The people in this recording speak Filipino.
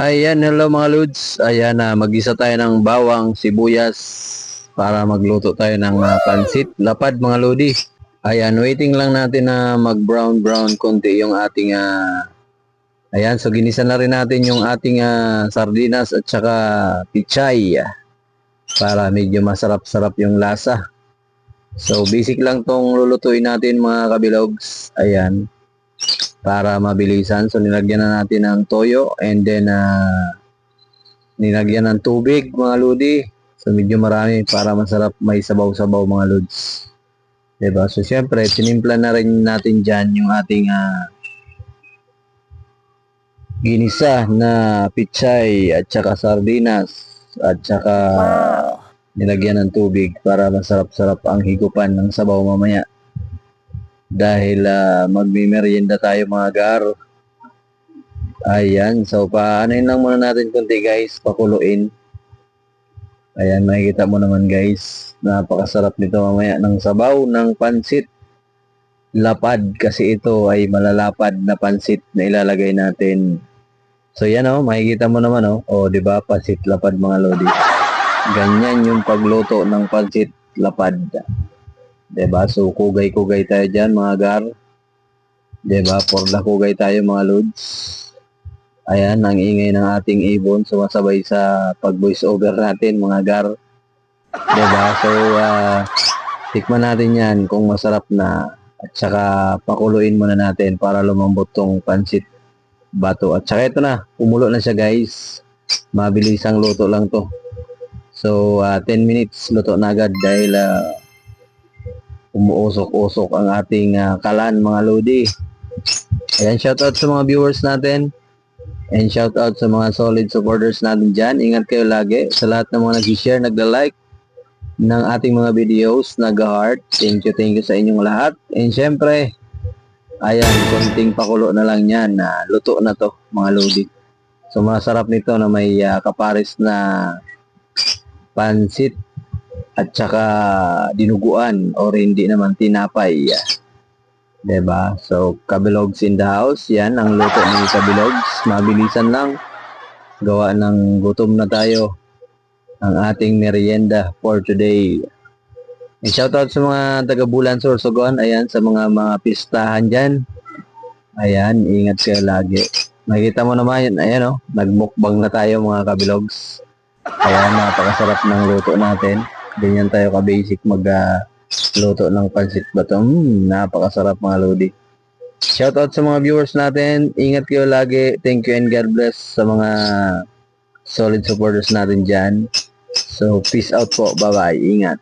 Ayan, hello mga Lods. Ayan na, mag-isa tayo ng bawang, sibuyas para magluto tayo ng ah, pansit. Lapad mga Lodi. Ayan, waiting lang natin na mag-brown brown konti yung ating ah, Ayan, so ginisa na rin natin yung ating ah, sardinas at saka pichay para medyo masarap-sarap yung lasa. So basic lang tong lulutuin natin mga kabilogs. Ayan para mabilisan. So nilagyan na natin ng toyo and then uh, nilagyan ng tubig mga lodi. So medyo marami para masarap may sabaw-sabaw mga lods. Diba? So syempre, tinimpla na rin natin dyan yung ating ah, ginisa na pichay at saka sardinas at saka nilagyan ng tubig para masarap-sarap ang higupan ng sabaw mamaya dahil uh, magmimerienda tayo mga gar. Ayan, so paanoin lang muna natin kunti guys, pakuluin. Ayan, makikita mo naman guys, napakasarap nito mamaya ng sabaw ng pansit. Lapad kasi ito ay malalapad na pansit na ilalagay natin. So yan oh, makikita mo naman oh, oh 'di ba, pansit lapad mga lodi. Ganyan yung pagluto ng pansit lapad. 'Di ba? So kugay-kugay tayo diyan mga gar. 'Di ba? Porla kugay tayo mga lods. Ayan, ang ingay ng ating ibon sumasabay sa pag-voice over natin mga gar. 'Di ba? So ah, tikman natin 'yan kung masarap na at saka pakuluin muna natin para lumambot tong pansit bato. At saka ito na, umulo na siya guys. Mabilisang luto lang to. So, ah, 10 minutes luto na agad dahil ah, umuusok-usok ang ating ah, kalan mga lodi. Ayan, shoutout sa mga viewers natin. And shoutout sa mga solid supporters natin dyan. Ingat kayo lagi. Sa lahat ng mga nag-share, nagda-like ng ating mga videos, nag-heart. Thank you, thank you sa inyong lahat. And syempre, ayan, konting pakulo na lang yan. na luto na to, mga lodi. So, masarap nito na may ah, kapares na pansit at saka dinuguan or hindi naman tinapay. Ba? So, kabilogs in the house. Yan ang luto ng kabilogs. Mabilisan lang. Gawa ng gutom na tayo. Ang ating merienda for today. And shoutout sa mga taga Bulan Sorsogon. Ayan, sa mga mga pistahan dyan. Ayan, ingat kayo lagi. Makikita mo naman, ayan oh, nagmukbang na tayo mga kabilogs. Ayan, napakasarap ng luto natin. Ganyan tayo ka-basic mag ah, luto ng pansit bato. Mm, napakasarap mga lodi. Shoutout sa mga viewers natin. Ingat kayo lagi. Thank you and God bless sa mga solid supporters natin dyan. So, peace out po. Bye-bye. Ingat.